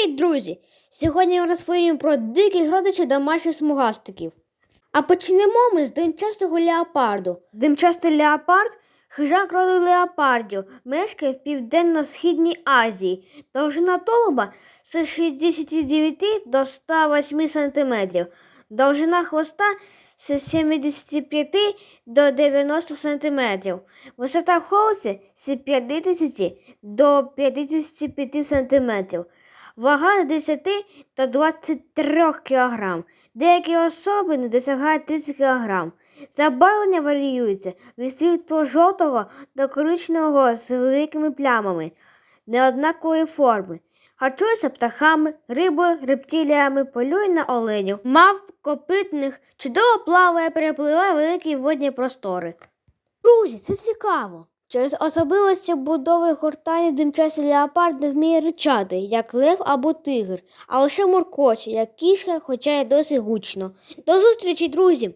Привіт, друзі! Сьогодні ми розповім про диких родичів домашніх смугастиків. А почнемо ми з димчастого леопарду. Димчастий леопард хижак роду леопардів, мешкає в Південно-Східній Азії. Довжина тулуба з 69 до 108 см. Довжина хвоста з 75 до 90 см. Висота в холці з 50 до 55 см. Вага з 10 до 23 кг. Деякі особи не досягають 30 кг. Забарвлення варіюється від світло-жовтого до коричневого з великими плямами неоднакової форми. Харчується птахами, рибою, рептиліями, полює на оленів, мавп, копитних, чудово плаває, перепливає великі водні простори. Друзі, це цікаво. Через особливості будови гортані димчасті леопард не вміє ричати, як лев або тигр, а лише муркоче, як кішка, хоча й досить гучно. До зустрічі, друзі!